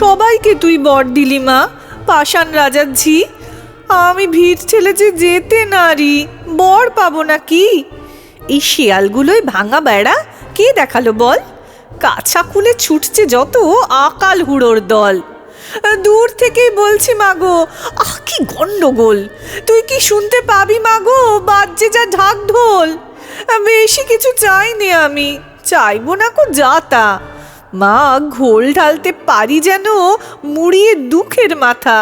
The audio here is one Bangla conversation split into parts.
সবাইকে তুই বর দিলি, মা। পাষাণ রাজার ঝি আমি ভিড় ছেলে যে যেতে নারি, বর পাবো না কি এই শিয়ালগুলোই ভাঙা বেড়া, কে দেখাল বল? কাছা খুলে ছুটছে যত আকাল হুড়োর দল। দূর থেকেই বলছি মাগো আহ, কি গন্ডগোল। তুই কি শুনতে পাবি মাগো বাজছে যা ঢাক ঢোল। বেশি কিছু চাইনি আমি। চাইব না কো যাতা। মা, ঘোল ঢালতে পারি যেন মুড়িয়ে দুঃখের মাথা।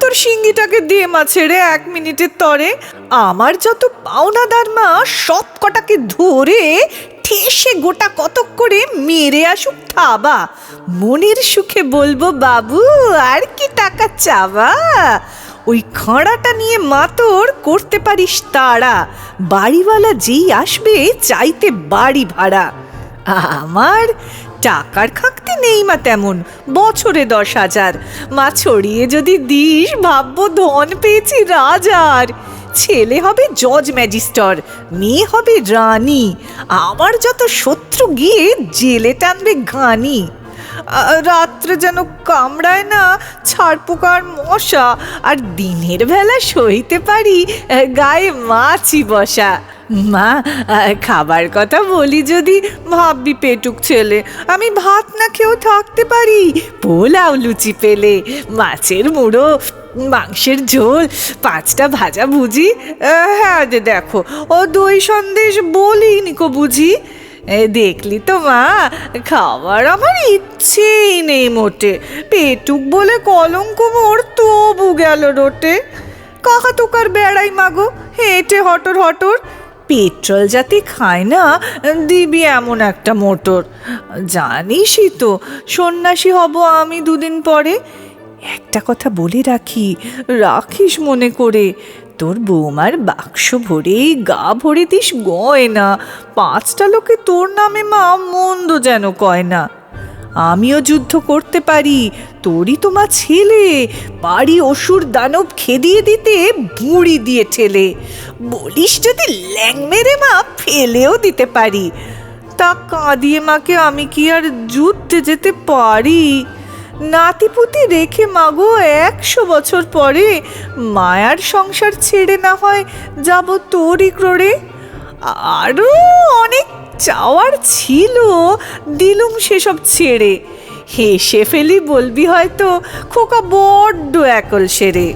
তোর সিঙ্গিটাকে দে মা ছেড়ে এক মিনিটের তরে। আমার যত পাওনাদার মা, সব কটাকে ধরে ঠেসে গোটা কতক করে মেরে আসুক থাবা। মনের সুখে বলব, বাবু, আর কি টাকা চাবা ওই খাঁড়াটা নিয়ে মাতর করতে পারিস তাড়া। বাড়িওয়ালা যেই আসবে, চাইতে বাড়ি ভাড়া। আমার টাকার খাকতে নেই মা তেমন, বছরে দশ হাজার। মা ছড়িয়ে যদি দিস ভাব্য ধন পেয়েছি রাজার। ছেলে হবে জজ ম্যাজিস্টার মেয়ে হবে রানী। আমার যত শত্রু গিয়ে জেলে টানবে ঘানি। রাত্রে যেন কামড়ায় না, ছাড়পোকার মশা, আর দিনের বেলা সইতে পারি গায়ে মাছি বসা। মা খাবার কথা বলি যদি, ভাববি পেটুক ছেলে, আমি ভাত না খেয়েও থাকতে পারি, পোলাও লুচি পেলে, মাছের মুড়ো, মাংসের ঝোল, পাঁচটা ভাজা ভুজি হ্যাঁ দেখো, ও দই সন্দেশ বলিনি কো বুঝি? দেখলি তো, মা? খাবার আমার ইচ্ছেই নেই মোটে। পেটুক বলে কলঙ্ক মোর, তবু গেল রোটে। কাকা তোকার বেড়াই মাগো হেঁটে হটর হটর। পেট্রোল যাতে খায় না, দিবি এমন একটা মোটর। জানিসই তো, সন্ন্যাসী হব আমি দুদিন পরে। একটা কথা বলে রাখি, রাখিস মনে করে। তোর বৌমার বাক্স ভরেই গা ভরে দিস গয়না, পাঁচটা লোকে তোর নামে মা মন্দ যেন কয় না। আমিও যুদ্ধ করতে পারি, তোরই তো মা ছেলে, বাড়ি অসুর দানব খেদিয়ে দিতে বুড়ি দিয়ে ঠেলে। বলিস যদি ল্যাং মেরে মা ফেলেও দিতে পারি, তা কাঁদিয়ে মাকে আমি কি আর যুদ্ধে যেতে পারি? নাতিপুতি রেখে মাগো একশো বছর পরে মায়ার সংসার ছেড়ে না হয় যাব তোরই ক্রোড়ে? আরও অনেক চাওয়ার ছিল, দিলুম সেসব ছেড়ে। হেসে ফেলি বলবি হয়তো, খোকা বড্ড একল সেরে